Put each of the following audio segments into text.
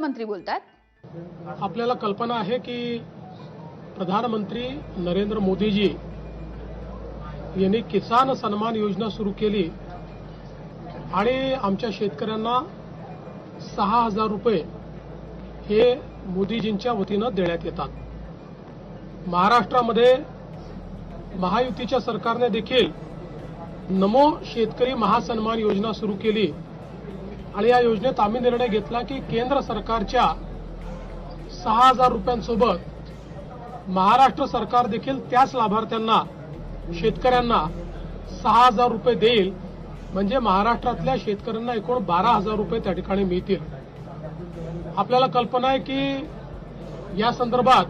मंत्री बोलतात. आपल्याला कल्पना आहे की प्रधानमंत्री नरेंद्र मोदीजी यांनी किसान सन्मान योजना सुरू केली आणि आमच्या शेतकऱ्यांना सहा हजार रुपये हे मोदीजींच्या वतीनं देण्यात येतात. महाराष्ट्रामध्ये महायुतीच्या सरकारने देखील नमो शेतकरी महासन्मान योजना सुरू केली. आणि या योजनेत आम्ही निर्णय घेतला की केंद्र सरकारच्या सहा हजार रुपयांसोबत महाराष्ट्र सरकार देखील त्याच लाभार्थ्यांना शेतकऱ्यांना सहा हजार रुपये देईल. म्हणजे महाराष्ट्रातल्या शेतकऱ्यांना एकूण बारा हजार रुपये त्या ठिकाणी मिळतील. आपल्याला कल्पना आहे की या संदर्भात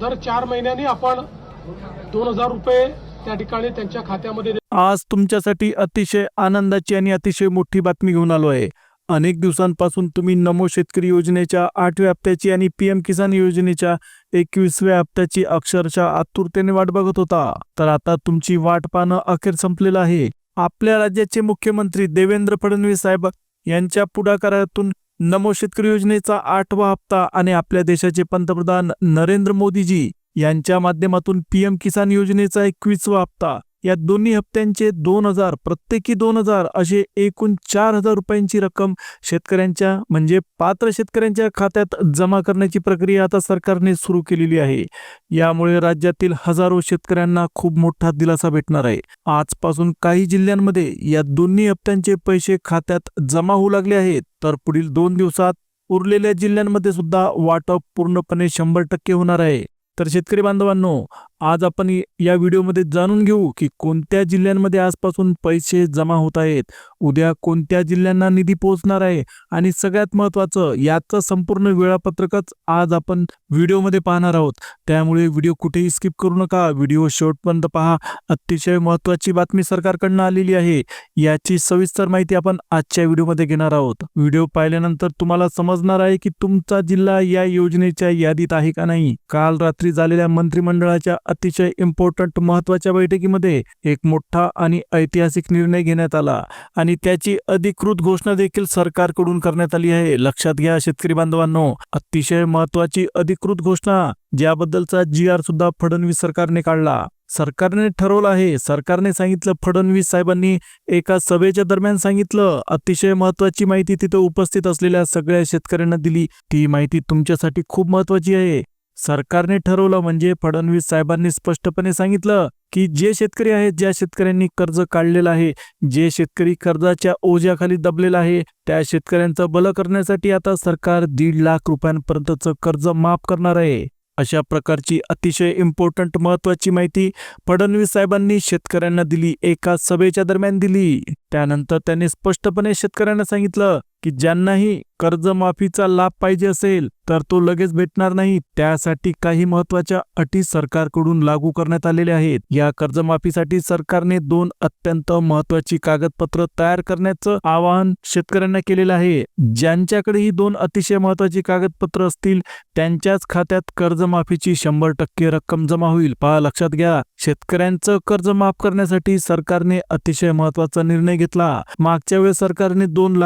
दर चार महिन्यांनी आपण दोन हजार रुपये त्या ठिकाणी त्यांच्या खात्यामध्ये आज तुमच्यासाठी अतिशय आनंदाची आणि अतिशय मोठी बातमी घेऊन आलो आहे. अनेक दिवसांपासून तुम्ही नमो शेतकरी योजनेच्या आठव्या हप्त्याची आणि पीएम किसान योजनेच्या एकवीसव्या हप्त्याची अक्षरशः आतुरतेने वाट बघत होता. तर आता तुमची वाट पाहणं अखेर संपलेलं आहे. आपल्या राज्याचे मुख्यमंत्री देवेंद्र फडणवीस साहेब यांच्या पुढाकारातून नमो शेतकरी योजनेचा आठवा हप्ता आणि आपल्या देशाचे पंतप्रधान नरेंद्र मोदीजी यांच्या माध्यमातून पीएम किसान योजनेचा एकवीसवा हप्ता या दोन्ही हप्त्यांचे दोन हजार प्रत्येकी दोन हजार असे एकूण चार हजार रुपयांची रक्कम शेतकऱ्यांच्या म्हणजे पात्र शेतकऱ्यांच्या खात्यात जमा करण्याची प्रक्रिया आता सरकारने सुरू केलेली आहे. यामुळे राज्यातील हजारो शेतकऱ्यांना खूप मोठा दिलासा भेटणार आहे. आजपासून काही जिल्ह्यांमध्ये या दोन्ही हप्त्यांचे पैसे खात्यात जमा होऊ लागले आहेत तर पुढील दोन दिवसात उरलेल्या जिल्ह्यांमध्ये सुद्धा वाटप पूर्णपणे शंभर टक्के होणार आहे. तर शेतकरी बांधवांनो आज आपण या व्हिडिओमध्ये जाणून घेऊ की कोणत्या जिल्ह्यांमध्ये आजपासून पैसे जमा होत आहेत. उद्या कोणत्या जिल्ह्यांना निधी पोहोचणार आहे आणि सगळ्यात महत्त्वाचं याचं संपूर्ण वेळापत्रकच आज आपण व्हिडिओमध्ये पाहणार आहोत. त्यामुळे व्हिडिओ कुठेही स्किप करू नका. व्हिडिओ शेवटपर्यंत पहा. अतिशय महत्त्वाची बातमी सरकारकडनं आलेली आहे. याची सविस्तर माहिती आपण आजच्या व्हिडिओमध्ये घेणार आहोत. व्हिडिओ पाहिल्यानंतर तुम्हाला समजणार आहे की तुमचा जिल्हा या योजनेच्या यादीत आहे का नाही. काल रात्री झालेल्या मंत्रिमंडळाच्या अतिशय इम्पॉर्टंट महत्त्वाच्या बैठकीमध्ये एक मोठा आणि ऐतिहासिक निर्णय घेण्यात आला आणि त्याची अधिकृत घोषणा देखील सरकारकडून करण्यात आली आहे. लक्षात घ्या शेतकरी बांधवांनो अतिशय महत्वाची अधिकृत घोषणा ज्याबद्दलचा जी आर सुद्धा फडणवीस सरकारने काढला. सरकारने ठरवलं आहे. सरकारने सांगितलं फडणवीस साहेबांनी एका सभेच्या दरम्यान सांगितलं अतिशय महत्वाची माहिती तिथे उपस्थित असलेल्या सगळ्या शेतकऱ्यांना दिली. ती माहिती तुमच्यासाठी खूप महत्वाची आहे. सरकारने ठरवलं म्हणजे फडणवीस साहेबांनी स्पष्टपणे सांगितलं की जे शेतकरी आहेत ज्या शेतकऱ्यांनी कर्ज काढलेलं आहे जे शेतकरी कर्जाच्या ओझ्याखाली दबलेला आहे त्या शेतकऱ्यांचं बलं करण्यासाठी आता सरकार दीड लाख रुपयांपर्यंतचं कर्ज माफ करणार आहे. अशा प्रकारची अतिशय इम्पॉर्टंट महत्वाची माहिती फडणवीस साहेबांनी शेतकऱ्यांना दिली एका सभेच्या दरम्यान दिली. त्यानंतर त्यांनी स्पष्टपणे शेतकऱ्यांना सांगितलं की ज्यांनाही कर्जमाफीचा लाभ पाहिजे असेल तर तो लगेच भेटणार नाही. त्यासाठी काही महत्त्वाच्या अटी सरकारकडून लागू करण्यात आलेल्या आहेत. या कर्जमाफीसाठी सरकारने दोन अत्यंत महत्वाची कागदपत्र तयार करण्याचं आवाहन शेतकऱ्यांना केलेलं आहे. ज्यांच्याकडे ही दोन अतिशय महत्वाची कागदपत्र असतील त्यांच्याच खात्यात कर्जमाफीची शंभर टक्के रक्कम जमा होईल. पहा लक्षात घ्या. शेतकऱ्यांचं कर्ज माफ करण्यासाठी सरकारने अतिशय महत्त्वाचा निर्णय घेतला. मागच्या वेळेस सरकारने दोन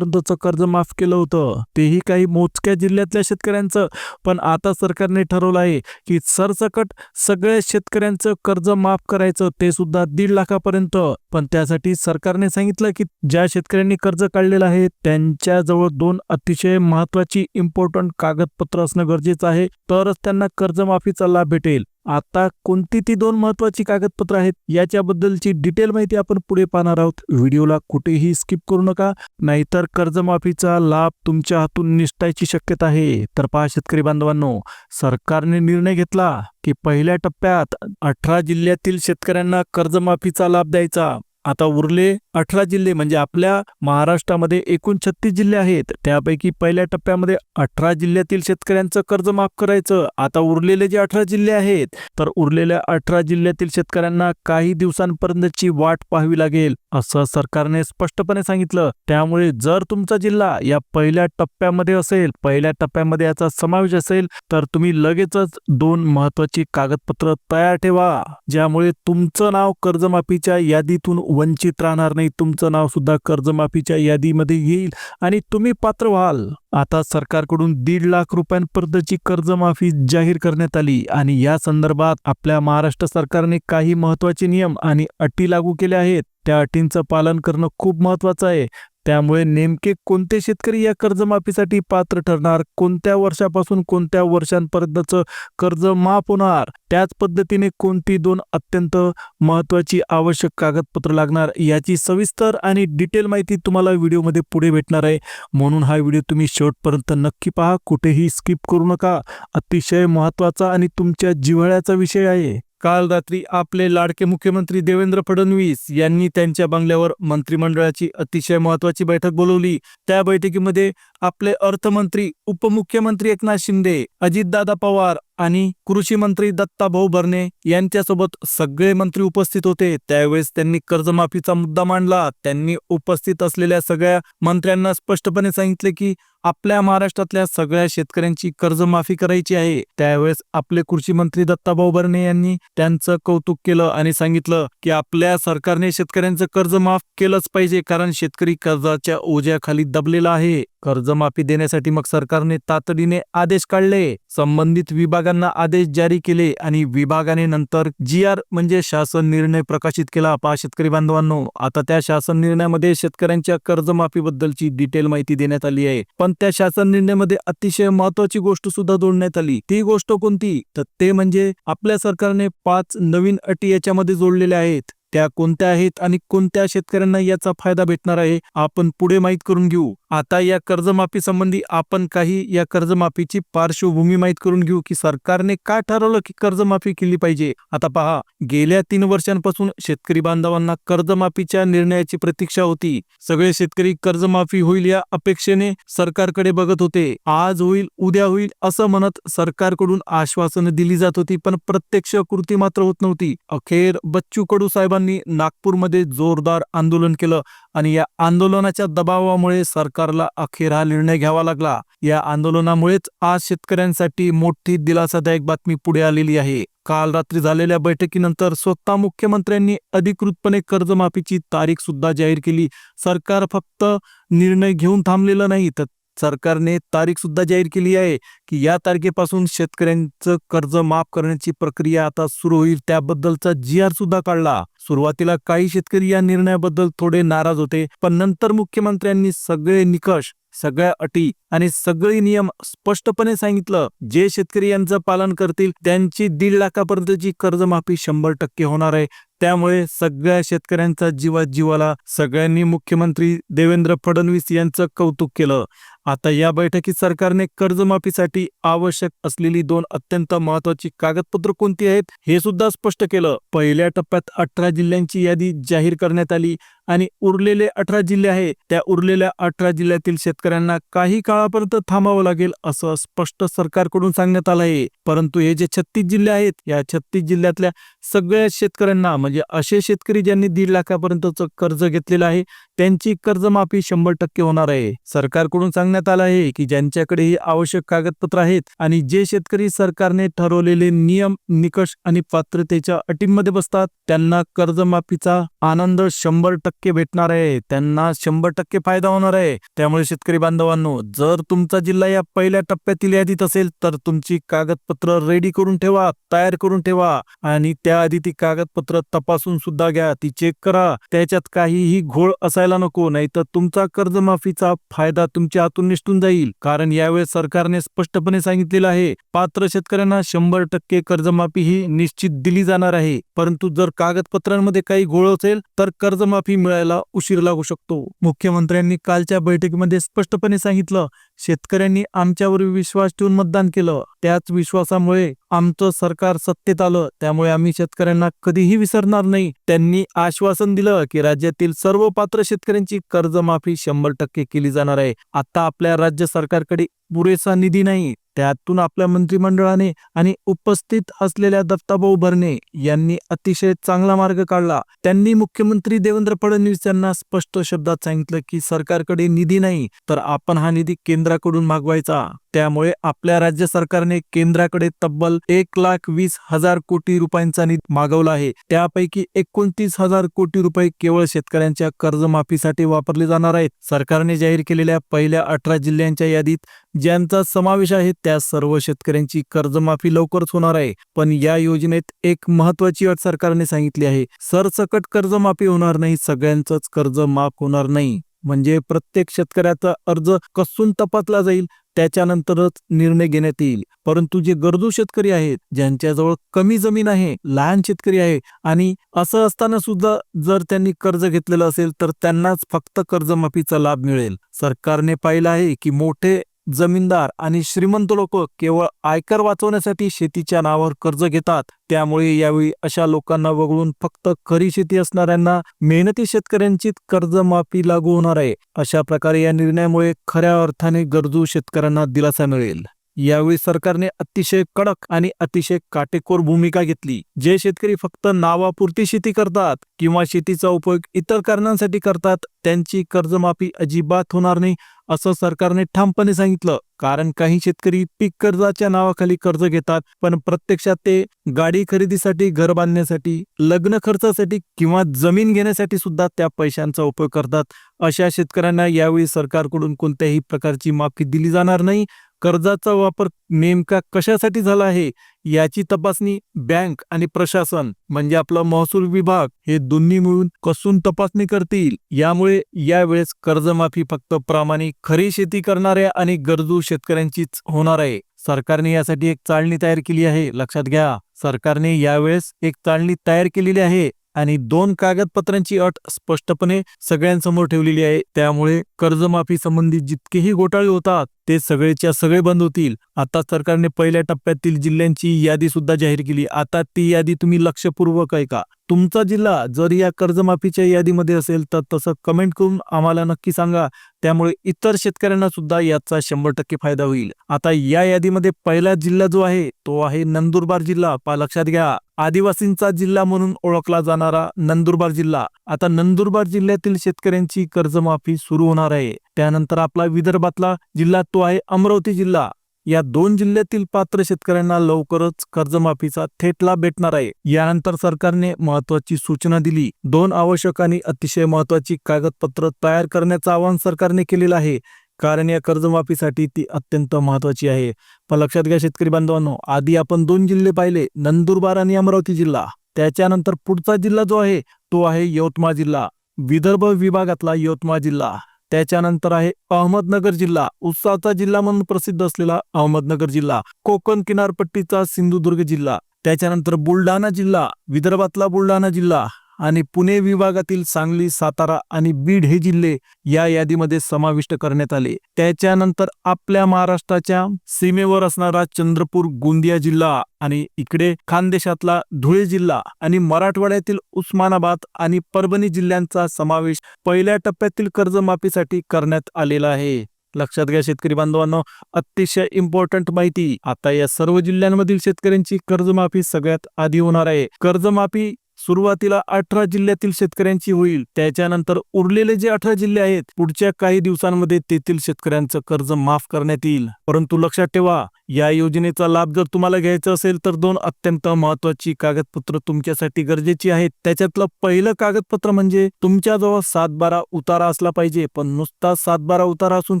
लाखांपर्यंतचं कर्ज माफ केलं होतं. तेही काही मोजक्या जिल्ह्यातल्या शेतकऱ्यांचं. पण आता सरकारने ठरवलं आहे की सरसकट सगळ्या शेतकऱ्यांचं कर्ज माफ करायचं ते सुद्धा दीड लाखापर्यंत. पण त्यासाठी सरकारने सांगितलं की ज्या शेतकऱ्यांनी कर्ज काढलेलं आहे त्यांच्याजवळ दोन अतिशय महत्वाची इम्पॉर्टंट कागदपत्र असणं गरजेचं आहे. तरच त्यांना कर्जमाफीचा लाभ भेटेल. आता कोणती ती दोन महत्वाची कागदपत्र आहेत याच्याबद्दलची डिटेल माहिती आपण पुढे पाहणार आहोत. व्हिडिओला कुठेही स्किप करू नका नाहीतर कर्जमाफीचा लाभ तुमच्या हातून निसटायची शक्यता आहे. तर पहा शेतकरी बांधवांनो सरकारने निर्णय घेतला की पहिल्या टप्प्यात अठरा जिल्ह्यातील शेतकऱ्यांना कर्जमाफीचा लाभ द्यायचा. आता उरले अठरा जिल्हे म्हणजे आपल्या महाराष्ट्रामध्ये एकूण छत्तीस जिल्हे आहेत. त्यापैकी पहिल्या टप्प्यामध्ये अठरा जिल्ह्यातील शेतकऱ्यांचं कर्ज माफ करायचं. आता उरलेले जे अठरा जिल्हे आहेत तर उरलेल्या अठरा जिल्ह्यातील शेतकऱ्यांना काही दिवसांपर्यंतची वाट पाहावी लागेल असं सरकारने स्पष्टपणे सांगितलं. त्यामुळे जर तुमचा जिल्हा या पहिल्या टप्प्यामध्ये असेल पहिल्या टप्प्यामध्ये याचा समावेश असेल तर तुम्ही लगेचच दोन महत्वाची कागदपत्र तयार ठेवा ज्यामुळे तुमचं नाव कर्जमाफीच्या यादीतून वंचित राहणार नाही. नाही तुमचं नाव सुद्धा कर्जमाफीच्या यादीमध्ये येईल आणि तुम्ही पात्र व्हाल. आता सरकारकडून दीड लाख रुपयांपर्यंतची कर्जमाफी जाहीर करण्यात आली आणि या संदर्भात आपल्या महाराष्ट्र सरकारने काही महत्त्वाचे नियम आणि अटी लागू केल्या आहेत. त्या अटींचं पालन करणं खूप महत्वाचं आहे. त्यामुळे नेमके कोणते शेतकरी या कर्जमाफीसाठी पात्र ठरणार? कोणत्या वर्षापासून कोणत्या वर्षांपर्यंतचं कर्ज माफ होणार? त्याच पद्धतीने कोणती दोन अत्यंत महत्त्वाची आवश्यक कागदपत्र लागणार याची सविस्तर आणि डिटेल माहिती तुम्हाला व्हिडिओमध्ये पुढे भेटणार आहे. म्हणून हा व्हिडिओ तुम्ही शेवटपर्यंत नक्की पहा. कुठेही स्किप करू नका. अतिशय महत्त्वाचा आणि तुमच्या जिव्हाळ्याचा विषय आहे. काल रात्री आपले लाडके मुख्यमंत्री देवेंद्र फडणवीस यांनी त्यांच्या बंगल्यावर मंत्रिमंडळाची अतिशय महत्वाची बैठक बोलवली. त्या बैठकीमध्ये आपले अर्थमंत्री उपमुख्यमंत्री एकनाथ शिंदे अजितदादा पवार आणि कृषी मंत्री दत्ताभाऊ भरणे यांच्यासोबत सगळे मंत्री उपस्थित होते. त्यावेळेस त्यांनी कर्जमाफीचा मुद्दा मांडला. त्यांनी उपस्थित असलेल्या सगळ्या मंत्र्यांना स्पष्टपणे सांगितले की आपल्या महाराष्ट्रातल्या सगळ्या शेतकऱ्यांची कर्जमाफी करायची आहे. त्यावेळेस आपले कृषी मंत्री दत्ताभाऊ भरणे यांनी त्यांचं कौतुक केलं आणि सांगितलं की आपल्या सरकारने शेतकऱ्यांचं कर्ज माफ केलंच पाहिजे कारण शेतकरी कर्जाच्या ओझ्याखाली दबलेला आहे. कर्जमाफी देण्यासाठी मग सरकारने तातडीने आदेश काढले. संबंधित विभागांना आदेश जारी केले आणि विभागाने नंतर जी आर म्हणजे शासन निर्णय प्रकाशित केला. पहा शेतकरी बांधवांनो आता त्या शासन निर्णयामध्ये शेतकऱ्यांच्या कर्जमाफीबद्दलची डिटेल माहिती देण्यात आली आहे. पण त्या शासन निर्णयामध्ये अतिशय महत्वाची गोष्ट सुद्धा जोडण्यात आली. ती गोष्ट कोणती? तर ते म्हणजे आपल्या सरकारने पाच नवीन अटी याच्यामध्ये जोडलेल्या आहेत. त्या कोणत्या आहेत आणि कोणत्या शेतकऱ्यांना याचा फायदा भेटणार आहे आपण पुढे माहीत करून घेऊ. आता या कर्जमाफीसंबंधी आपण काही या कर्जमाफीची पार्श्वभूमी माहीत करून घेऊ की सरकारने काय ठरवलं की कर्जमाफी केली पाहिजे? आता पहा गेल्या तीन वर्षांपासून शेतकरी बांधवांना कर्जमाफीच्या निर्णयाची प्रतीक्षा होती. सगळे शेतकरी कर्जमाफी होईल या अपेक्षेने सरकारकडे बघत होते. आज होईल उद्या होईल असं म्हणत सरकारकडून आश्वासन दिली जात होती पण प्रत्यक्ष कृती मात्र होत नव्हती. अखेर बच्चू कडू साहेबांनी नागपूरमध्ये जोरदार आंदोलन केलं आणि या आंदोलनाच्या दबावामुळे सरकार सरकारला अखेर हा निर्णय घ्यावा लागला. या आंदोलनामुळेच आज शेतकऱ्यांसाठी मोठी दिलासादायक बातमी पुढे आलेली आहे. काल रात्री झालेल्या बैठकीनंतर स्वतः मुख्यमंत्र्यांनी अधिकृतपणे कर्जमाफीची तारीख सुद्धा जाहीर केली. सरकार फक्त निर्णय घेऊन थांबलेलं नाही तर सरकारने तारीख सुद्धा जाहीर केली आहे की या तारखेपासून शेतकऱ्यांचं कर्ज माफ करण्याची प्रक्रिया आता सुरू होईल. त्याबद्दलचा जी आर सुद्धा काढला. सुरुवातीला काही शेतकरी या निर्णयाबद्दल थोडे नाराज होते पण नंतर मुख्यमंत्र्यांनी सगळे निकष सगळ्या अटी आणि सगळे नियम स्पष्टपणे सांगितलं. जे शेतकरी यांचं पालन करतील त्यांची दीड लाखापर्यंतची कर्जमाफी शंभर टक्के होणार आहे. त्यामुळे सगळ्या शेतकऱ्यांचा जीवा जीवाला सगळ्यांनी मुख्यमंत्री देवेंद्र फडणवीस यांचं कौतुक केलं. आता या बैठकीत सरकारने कर्जमाफीसाठी आवश्यक असलेली दोन अत्यंत महत्वाची कागदपत्र कोणती आहेत हे सुद्धा स्पष्ट केलं. पहिल्या टप्प्यात अठरा जिल्ह्यांची यादी जाहीर करण्यात आली. आणि उरलेले अठरा जिल्हे आहे त्या उरलेल्या अठरा जिल्ह्यातील शेतकऱ्यांना काही काळापर्यंत थांबावं लागेल असं स्पष्ट सरकारकडून सांगण्यात आलं आहे. परंतु हे जे छत्तीस जिल्हे आहेत या छत्तीस जिल्ह्यातल्या सगळ्या शेतकऱ्यांना म्हणजे असे शेतकरी ज्यांनी दीड लाखापर्यंतचं कर्ज घेतलेलं आहे त्यांची कर्जमाफी शंभर टक्के होणार आहे. सरकारकडून सांगण्यात आलं आहे की ज्यांच्याकडे ही आवश्यक कागदपत्र आहेत आणि जे शेतकरी सरकारने ठरवलेले नियम निकष आणि पात्रतेच्या अटींमध्ये बसतात त्यांना कर्जमाफीचा आनंद शंभर टक्के भेटणार आहे त्यांना शंभर टक्के फायदा होणार आहे. त्यामुळे शेतकरी बांधवांनो जर तुमचा जिल्हा या पहिल्या टप्प्यातील यादीत असेल तर तुमची कागदपत्र रेडी करून ठेवा तयार करून ठेवा. आणि त्याआधी ती कागदपत्र तपासून सुद्धा घ्या ती चेक करा. त्याच्यात काहीही घोळ असायला नको नाहीतर तुमचा कर्जमाफीचा फायदा तुमच्या हातून निसटून जाईल. कारण यावेळेस सरकारने स्पष्टपणे सांगितलेलं आहे पात्र शेतकऱ्यांना शंभर टक्के कर्जमाफी ही निश्चित दिली जाणार आहे. परंतु जर कागदपत्रांमध्ये काही घोळ असेल तर कर्जमाफी मिळायला उशीर लागू शकतो. मुख्यमंत्र्यांनी कालच्या बैठकीमध्ये स्पष्टपणे सांगितलं शेतकऱ्यांनी आमच्यावर विश्वास ठेवून मतदान केलं. त्याच विश्वासामुळे आमचं सरकार सत्तेत आलं. त्यामुळे आम्ही शेतकऱ्यांना कधीही विसरणार नाही. त्यांनी आश्वासन दिलं की राज्यातील सर्व पात्र शेतकऱ्यांची कर्जमाफी शंभर टक्के केली जाणार आहे. आता आपल्या राज्य सरकारकडे पुरेसा निधी नाही. त्यातून आपल्या मंत्रिमंडळाने आणि उपस्थित असलेल्या दत्ताभाऊ भरणे यांनी अतिशय चांगला मार्ग काढला. त्यांनी मुख्यमंत्री देवेंद्र फडणवीस यांना स्पष्ट शब्दात सांगितलं की सरकारकडे निधी नाही तर आपण हा निधी केंद्राकडून मागवायचा. त्यामुळे आपल्या राज्य सरकारने केंद्राकडे तब्बल एक लाख वीस हजार कोटी रुपयांचा निधी मागवला आहे. त्यापैकी एकोणतीस हजार कोटी रुपये केवळ शेतकऱ्यांच्या कर्जमाफीसाठी वापरले जाणार आहेत. सरकारने जाहीर केलेल्या पहिल्या अठरा जिल्ह्यांच्या यादीत ज्यांचा समावेश आहे त्या सर्व शेतकऱ्यांची कर्जमाफी लवकरच होणार आहे. पण या योजनेत एक महत्वाची अट सरकारने सांगितली आहे. सरसकट कर्जमाफी होणार नाही सगळ्यांचंच कर्ज माफ होणार नाही. म्हणजे प्रत्येक शेतकऱ्याचा अर्ज कसून तपासला जाईल त्याच्यानंतरच निर्णय घेण्यात येईल. परंतु जे गरजू शेतकरी आहेत ज्यांच्याजवळ कमी जमीन आहे लहान शेतकरी आहे आणि असं असताना सुद्धा जर त्यांनी कर्ज घेतलेलं असेल तर त्यांनाच फक्त कर्जमाफीचा लाभ मिळेल. सरकारने पाहिलं आहे की मोठे जमीनदार आणि श्रीमंत लोक केवळ आयकर वाचवण्यासाठी शेतीच्या नावावर कर्ज घेतात. त्यामुळे यावेळी अशा लोकांना वगळून फक्त खरी शेती असणाऱ्यांना मेहनती शेतकऱ्यांची कर्जमाफी लागू होणार आहे. अशा प्रकारे या निर्णयामुळे खऱ्या अर्थाने गरजू शेतकऱ्यांना दिलासा मिळेल. यावेळी सरकारने अतिशय कडक आणि अतिशय काटेकोर भूमिका घेतली. जे शेतकरी फक्त नावापुरती शेती करतात किंवा शेतीचा उपयोग इतर कारणांसाठी करतात त्यांची कर्जमाफी अजिबात होणार नाही. असं सरकारने ठामपणे सांगितलं. कारण काही शेतकरी पीक कर्जाच्या नावाखाली कर्ज घेतात पण प्रत्यक्षात ते गाडी खरेदीसाठी घर बांधण्यासाठी लग्न खर्चासाठी किंवा जमीन घेण्यासाठी सुद्धा त्या पैशांचा उपयोग करतात. अशा शेतकऱ्यांना यावेळी सरकारकडून कोणत्याही प्रकारची माफी दिली जाणार नाही. कर्जाचा वापर नेमका कशासाठी झाला आहे याची तपासणी बँक आणि प्रशासन म्हणजे आपलं महसूल विभाग हे दोन्ही मिळून कसून तपासणी करतील? यामुळे यावेळेस कर्जमाफी फक्त प्रामाणिक खरी शेती करणाऱ्या आणि गरजू शेतकऱ्यांचीच होणार आहे. सरकारने यासाठी एक चाळणी तयार केली आहे. लक्षात घ्या सरकारने यावेळेस एक चाळणी तयार केलेली आहे. आणि दोन कागदपत्रांची अट स्पष्टपणे सगळ्यांसमोर ठेवलेली आहे. त्यामुळे कर्जमाफी संबंधी जितकेही घोटाळे होतात ते सगळेच्या सगळे बंद होतील. आता सरकारने पहिल्या टप्प्यातील जिल्ह्यांची यादी सुद्धा जाहीर केली. आता ती यादी तुम्ही लक्षपूर्वक ऐका. तुमचा जिल्हा जर या कर्जमाफीच्या यादीमध्ये असेल तर तसं कमेंट करून आम्हाला नक्की सांगा. त्यामुळे इतर शेतकऱ्यांना सुद्धा याचा शंभर टक्के फायदा होईल. आता या यादीमध्ये पहिला जिल्हा जो आहे तो आहे नंदुरबार जिल्हा. पा लक्षात घ्या. आदिवासींचा जिल्हा म्हणून ओळखला जाणारा नंदुरबार जिल्हा. आता नंदुरबार जिल्ह्यातील शेतकऱ्यांची कर्जमाफी सुरू होणार आहे. त्यानंतर आपला विदर्भातला जिल्हा तो आहे अमरावती जिल्हा. या दोन जिल्ह्यातील पात्र शेतकऱ्यांना लवकरच कर्जमाफीचा थेट लाभ भेटणार आहे. यानंतर सरकारने महत्वाची सूचना दिली. दोन आवश्यक आणि अतिशय महत्वाची कागदपत्र तयार करण्याचं आवाहन सरकारने केलेलं आहे. कारण या कर्जमाफीसाठी ती अत्यंत महत्वाची आहे. पण लक्षात घ्या शेतकरी बांधवांनो आधी आपण दोन जिल्हे पाहिले. नंदुरबार आणि अमरावती जिल्हा. त्याच्यानंतर पुढचा जिल्हा जो आहे तो आहे यवतमाळ जिल्हा. विदर्भ विभागातला यवतमाळ जिल्हा. त्याच्यानंतर आहे अहमदनगर जिल्हा. उत्साहाचा जिल्हा म्हणून प्रसिद्ध असलेला अहमदनगर जिल्हा. कोकण किनारपट्टीचा सिंधुदुर्ग जिल्हा. त्याच्यानंतर बुलढाणा जिल्हा. विदर्भातला बुलढाणा जिल्हा. आणि पुणे विभागातील सांगली सातारा आणि बीड हे जिल्हे या यादीमध्ये समाविष्ट करण्यात आले. त्याच्यानंतर आपल्या महाराष्ट्राच्या सीमेवर असणारा चंद्रपूर गोंदिया जिल्हा आणि इकडे खानदेशातला धुळे जिल्हा आणि मराठवाड्यातील उस्मानाबाद आणि परभणी जिल्ह्यांचा समावेश पहिल्या टप्प्यातील कर्जमाफीसाठी करण्यात आलेला आहे. लक्षात घ्या शेतकरी बांधवांनो अतिशय इम्पॉर्टंट माहिती. आता या सर्व जिल्ह्यांमधील शेतकऱ्यांची कर्जमाफी सगळ्यात आधी होणार आहे. कर्जमाफी सुरुवातीला अठरा जिल्ह्यातील शेतकऱ्यांची होईल. त्याच्यानंतर उरलेले जे अठरा जिल्हे आहेत पुढच्या काही दिवसांमध्ये तेथील शेतकऱ्यांचं कर्ज माफ करण्यात येईल. परंतु लक्षात ठेवा या योजनेचा लाभ जर तुम्हाला घ्यायचा असेल तर दोन अत्यंत महत्वाची कागदपत्र तुमच्यासाठी गरजेची आहेत. त्याच्यातलं पहिलं कागदपत्र म्हणजे तुमच्याजवळ सात बारा उतारा असला पाहिजे पण नुसता सात बारा उतारा असून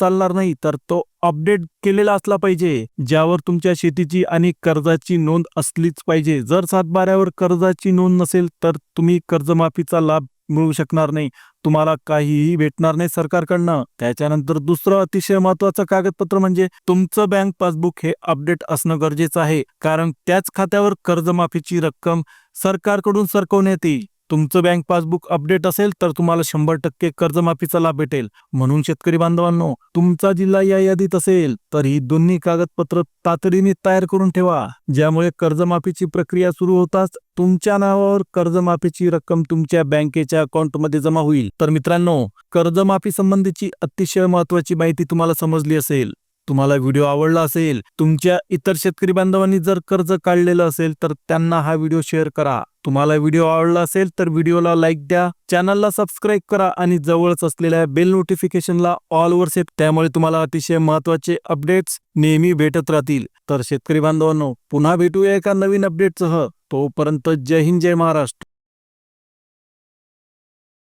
चालणार नाही तर तो अपडेट केलेला असला पाहिजे ज्यावर तुमच्या शेतीची आणि कर्जाची नोंद असलीच पाहिजे. जर सातबाऱ्यावर कर्जाची नोंद नसेल तर तुम्ही कर्जमाफीचा लाभ मिळू शकणार नाही. तुम्हाला काहीही भेटणार नाही सरकारकडनं. त्याच्यानंतर दुसरं अतिशय महत्वाचं कागदपत्र म्हणजे तुमचं बँक पासबुक हे अपडेट असणं गरजेचं आहे. कारण त्याच खात्यावर कर्जमाफीची रक्कम सरकारकडून सरकवण्यात येईल. तुमचं बँक पासबुक अपडेट असेल तर तुम्हाला शंभर टक्के कर्जमाफीचा लाभ भेटेल. म्हणून शेतकरी बांधवांनो तुमचा जिल्हा या यादीत असेल तर ही दोन्ही कागदपत्र तातडीने तयार करून ठेवा ज्यामुळे कर्जमाफीची प्रक्रिया सुरू होताच तुमच्या नावावर कर्जमाफीची रक्कम तुमच्या बँकेच्या अकाउंटमध्ये जमा होईल. तर मित्रांनो कर्जमाफी संबंधीची अतिशय महत्वाची माहिती तुम्हाला समजली असेल तुम्हाला व्हिडिओ आवडला असेल तुमच्या इतर शेतकरी बांधवांनी जर कर्ज काढलेलं असेल तर त्यांना हा व्हिडिओ शेअर करा. तुम्हाला व्हिडिओ आवडला असेल तर व्हिडिओला लाईक द्या चॅनलला सबस्क्राईब करा आणि जवळच असलेल्या बेल नोटिफिकेशनला ऑलवर सेट त्यामुळे तुम्हाला अतिशय महत्त्वाचे अपडेट्स नेहमी भेटत राहतील. तर शेतकरी बांधवांनो पुन्हा भेटूया एका नवीन अपडेटसह तोपर्यंत जय हिंद जय महाराष्ट्र.